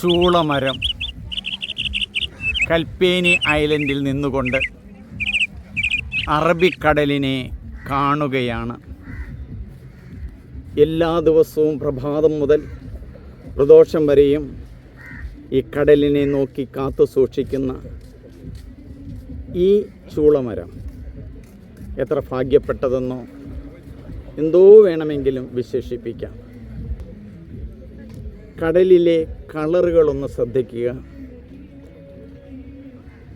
ചൂളമരം കൽപ്പേനി ഐലൻഡിൽ നിന്നുകൊണ്ട് അറബിക്കടലിനെ കാണുകയാണ്. എല്ലാ ദിവസവും പ്രഭാതം മുതൽ പ്രദോഷം വരെയും ഈ കടലിനെ നോക്കി കാത്തു സൂക്ഷിക്കുന്ന ഈ ചൂളമരം എത്ര ഭാഗ്യപ്പെട്ടതെന്നോ എന്തോ വേണമെങ്കിലും വിശേഷിപ്പിക്കാം. കടലിലെ കളറുകളൊന്ന് ശ്രദ്ധിക്കുക.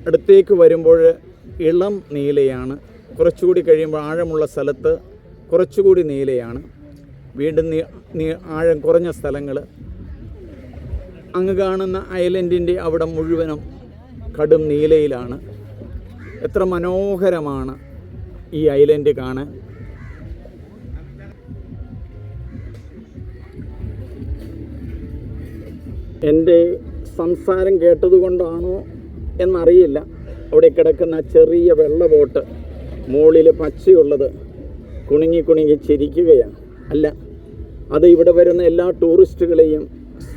അടുത്തേക്ക് വരുമ്പോൾ ഇളം നീലയാണ്. കുറച്ചുകൂടി കഴിയുമ്പോൾ ആഴമുള്ള സ്ഥലത്ത് കുറച്ചുകൂടി നീലയാണ്. വീണ്ടും ആഴം കുറഞ്ഞ സ്ഥലങ്ങൾ അങ്ങ് കാണുന്ന ഐലൻഡിന്റെ അവിടെ മുഴുവനും കടും നീലയിലാണ്. എത്ര മനോഹരമാണ് ഈ ഐലൻഡ് കാണാൻ. എന്റെ സംസാരം കേട്ടതുകൊണ്ടാണോ എന്നറിയില്ല. അവിടെ കിടക്കുന്ന ചെറിയ വെള്ള ബോട്ട് മുകളിൽ പച്ചയുള്ളത് കുണുങ്ങി കുണുങ്ങി ചിരിക്കുകയാണ്. അല്ല അത് ഇവിടെ വരുന്ന എല്ലാ ടൂറിസ്റ്റുകളെയും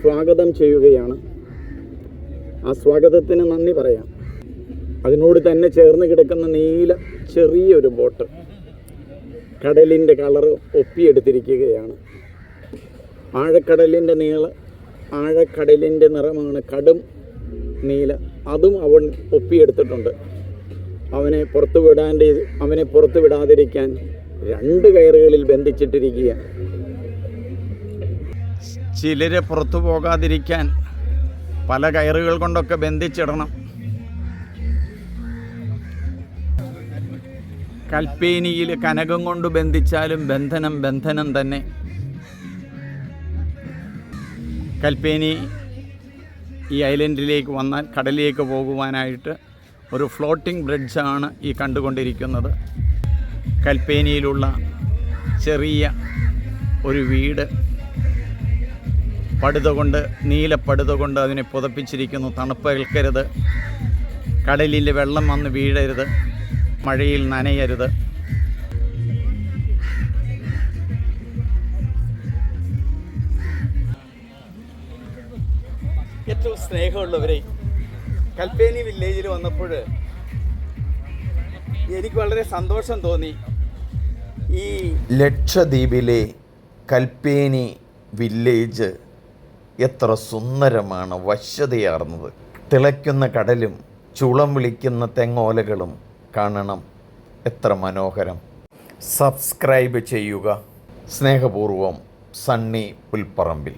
സ്വാഗതം ചെയ്യുകയാണ്. ആ സ്വാഗതത്തിന് നന്ദി പറയാം. അതിനോട് തന്നെ ചേർന്ന് കിടക്കുന്ന നീല ചെറിയൊരു ബോട്ട് കടലിന്റെ കളറ് ഒപ്പിയെടുത്തിരിക്കുകയാണ്. ആഴക്കടലിന്റെ നീള ആഴക്കടലിന്റെ നിറമാണ് കടും നീല. അതും അവൻ ഒപ്പിയെടുത്തിട്ടുണ്ട്. അവനെ പുറത്തു വിടാന്റെ അവനെ പുറത്തു വിടാതിരിക്കാൻ രണ്ട് കയറുകളിൽ ബന്ധിച്ചിട്ടിരിക്കുക ചിലരെ പുറത്തു പോകാതിരിക്കാൻ പല കയറുകൾ കൊണ്ടൊക്കെ ബന്ധിച്ചിടണം. കൽപ്പേനിയിൽ കനകം കൊണ്ട് ബന്ധിച്ചാലും ബന്ധനം ബന്ധനം തന്നെ. കൽപ്പേനി ഈ ഐലൻഡിലേക്ക് വന്നാൽ കടലിലേക്ക് പോകുവാനായിട്ട് ഒരു ഫ്ലോട്ടിംഗ് ബ്രിഡ്ജാണ് ഈ കണ്ടുകൊണ്ടിരിക്കുന്നത്. കൽപ്പേനിയിലുള്ള ചെറിയ ഒരു വീട് പടുത കൊണ്ട് നീല പടുത കൊണ്ട് അതിനെ പുതപ്പിച്ചിരിക്കുന്നു. തണുപ്പ് ഏൽക്കരുത് കടലിൽ വെള്ളം വന്ന് വീഴരുത്. മഴയിൽ നനയരുത്. ഏറ്റവും സ്നേഹമുള്ളവരെ കൽപ്പേനി വില്ലേജിൽ വന്നപ്പോൾ എനിക്ക് വളരെ സന്തോഷം തോന്നി. ഈ ലക്ഷദ്വീപിലെ കൽപ്പേനി വില്ലേജ് എത്ര സുന്ദരമാണ് വശ്യതയാർന്നത് തിളയ്ക്കുന്ന കടലും ചുളം വിളിക്കുന്ന തെങ്ങോലകളും കാണണം. എത്ര മനോഹരം. സബ്സ്ക്രൈബ് ചെയ്യുക. സ്നേഹപൂർവം സണ്ണി പുൽപ്പറമ്പിൽ.